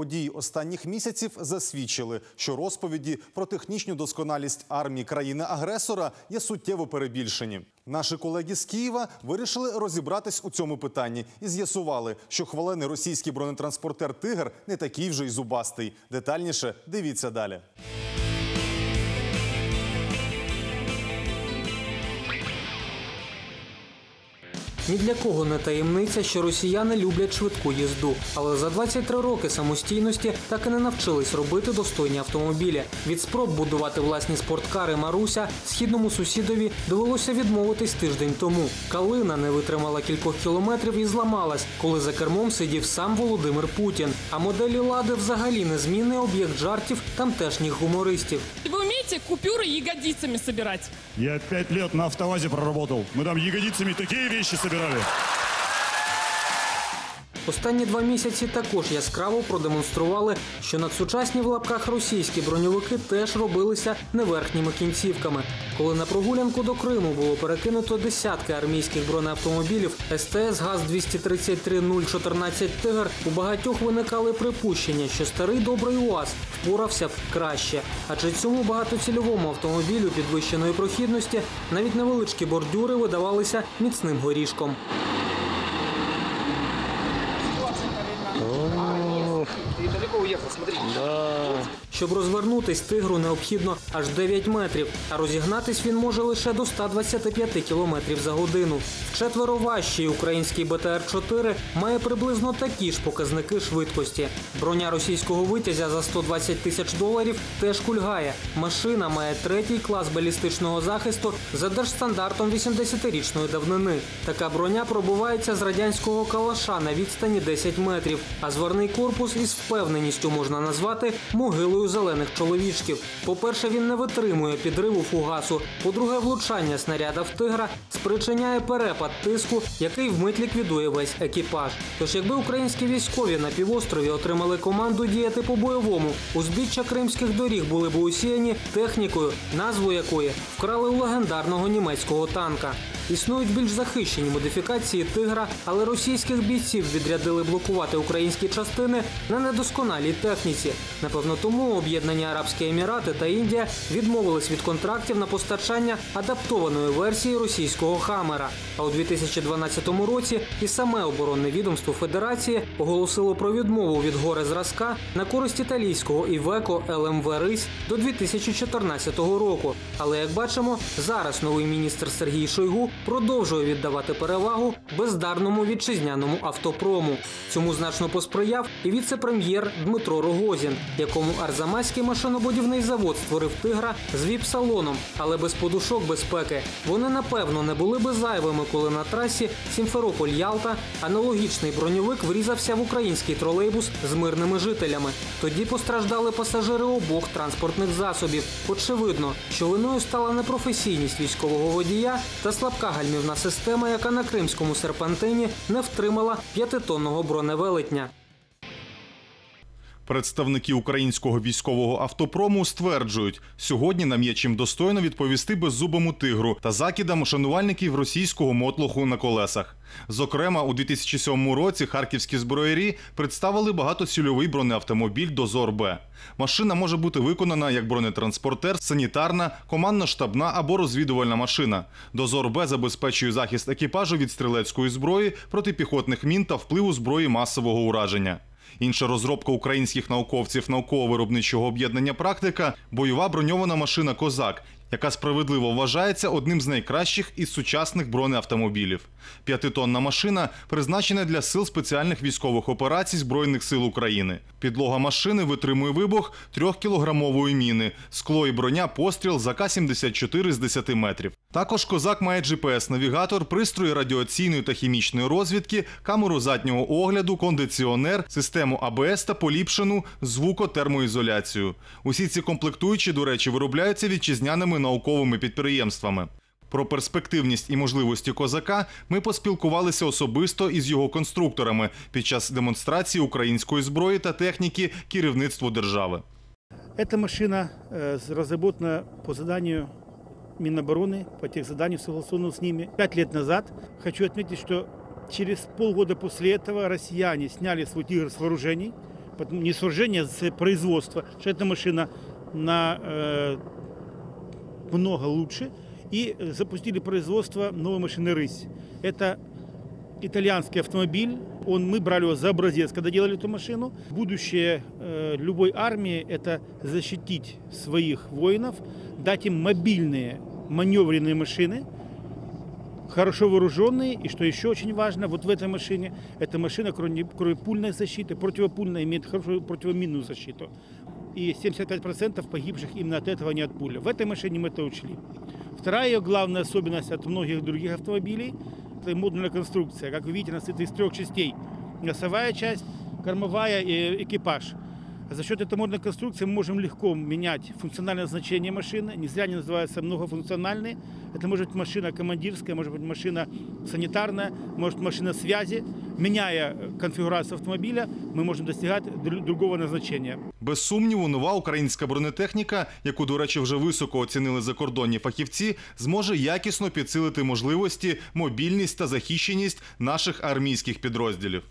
Події останніх місяців засвідчили, що розповіді про технічну досконалість армії країни-агресора є суттєво перебільшені. Наші колеги з Києва вирішили розібратись у цьому питанні і з'ясували, що хвалений російський бронетранспортер Тигр не такий вже й зубастий. Детальніше дивіться далі. Ні для кого не таємниця, що росіяни люблять швидку їзду, але за 23 роки самостійності так і не навчились робити достойні автомобілі. Від спроб будувати власні спорткари Маруся східному сусідові довелося відмовитись тиждень тому. Калина не витримала кількох кілометрів і зламалась, коли за кермом сидів сам Володимир Путін. А моделі лади взагалі незмінний об'єкт жартів тамтешніх гумористів. Вы умеете купюры ягодицами собирать? Я пять лет на автовазе проработал. Мы там ягодицами такие вещи Gracias. Останні два місяці також яскраво продемонстрували, що надсучасні в лапках російські броньовики теж робилися не верхніми кінцівками. Коли на прогулянку до Криму було перекинуто десятки армійських бронеавтомобілів СТС ГАЗ 233 014 Тигр, у багатьох виникали припущення, що старий добрий УАЗ впорався б краще. Адже цьому багатоцільовому автомобілю підвищеної прохідності навіть невеличкі бордюри видавалися міцним горішком. уехал, смотри. Да. Щоб розвернутись тигру необхідно аж 9 метрів, а розігнатись він може лише до 125 км за годину. Вчетверо важчий український БТР-4 має приблизно такі ж показники швидкості. Броня російського витязя за 120 тисяч доларів теж кульгає. Машина має третій клас балістичного захисту за держстандартом 80-річної давнини. Така броня пробувається з радянського калаша на відстані 10 метрів, а зверний корпус із впевненістю можна назвати могилою зелених чоловічків. По-перше, він не витримує підриву фугасу. По-друге, влучання снаряда в тигра спричиняє перепад тиску, який вмить ліквідує весь екіпаж. Тож, якби українські військові на півострові отримали команду діяти по-бойовому, узбіччя кримських доріг були б усіяні технікою, назву якої вкрали у легендарного німецького танка. Існують більш захищені модифікації тигра, але російських бійців відрядили блокувати українські частини на недосконалій техніці. Напевно, тому об'єднані Арабські Емірати та Індія відмовились від контрактів на постачання адаптованої версії російського хамера. А у 2012 році і саме оборонне відомство Федерації оголосило про відмову від гори зразка на користь італійського Івеко ЛМВ Рись до 2014 року. Але як бачимо, зараз новий міністр Сергій Шойгу продовжує віддавати перевагу бездарному вітчизняному автопрому. Цьому значно посприяв і віце-прем'єр Дмитро Рогозін, якому Арзамаський машинобудівний завод створив тигра з віп-салоном, але без подушок безпеки. Вони напевно не були би зайвими, коли на трасі Сімферополь-Ялта аналогічний броньовик врізався в український тролейбус з мирними жителями. Тоді постраждали пасажири обох транспортних засобів. Очевидно, що виною стала непрофесійність військового водія та слабка гальмівна система, яка на кримському серпантині не втримала п'ятитонного броневелетня. Представники українського військового автопрому стверджують, сьогодні нам є чим достойно відповісти беззубому тигру та закидам шанувальників російського мотлоху на колесах. Зокрема, у 2007 році харківські зброярі представили багатоцільовий бронеавтомобіль Дозор Б. Машина може бути виконана як бронетранспортер, санітарна, командно-штабна або розвідувальна машина. Дозор Б забезпечує захист екіпажу від стрілецької зброї, протипіхотних мін та впливу зброї масового ураження. Інша розробка українських науковців науково-виробничого об'єднання практика бойова броньована машина Козак, яка справедливо вважається одним з найкращих із сучасних бронеавтомобілів. П'ятитонна машина призначена для сил спеціальних військових операцій Збройних сил України. Підлога машини витримує вибух трьохкілограмової міни, скло і броня постріл за К-74 з 10 метрів. Також козак має GPS-навігатор, пристрої радіаційної та хімічної розвідки, камеру заднього огляду, кондиціонер, систему АБС та поліпшену звукотермоізоляцію. Усі ці комплектуючі, до речі, виробляються вітчизняними науковими підприємствами. Про перспективність і можливості козака ми поспілкувалися особисто із його конструкторами під час демонстрації української зброї та техніки керівництву держави. Эта машина э, разработана по заданию Минобороны, по тех заданию, согласованным с ними. Пять лет назад хочу отметить, что через полгода после этого россияне сняли свой «Тигр» с вооружений, не сооружение, с производства, что эта машина на э, много лучше. И э, запустили производство новой машины «Рысь». Это итальянский автомобиль. Он, мы брали его за образец, когда делали эту машину. Будущее э, любой армии – это защитить своих воинов, дать им мобильные маневренные машины, хорошо вооруженные. И что еще очень важно, вот в этой машине, эта машина, кроме, кроме пульной защиты, противопульная, имеет хорошую противоминную защиту. И 75% погибших именно от этого, а не от пули. В этой машине мы это учли. Вторая ее главная особенность от многих других автомобилей – это модульная конструкция. Как вы видите, она состоит из трех частей. Носовая часть, кормовая и экипаж. За счет этой модульной конструкции мы можем легко менять функциональное значение машины. Не зря они называются многофункциональные. Это может быть машина командирская, может быть машина санитарная, может машина связи. Меняя э, конфигурацию автомобиля, мы можем достигать дру- другого назначения. Без сумніву, нова українська бронетехніка, яку, до речі, вже високо оцінили закордонні фахівці, зможе якісно підсилити можливості, мобільність та захищеність наших армійських підрозділів.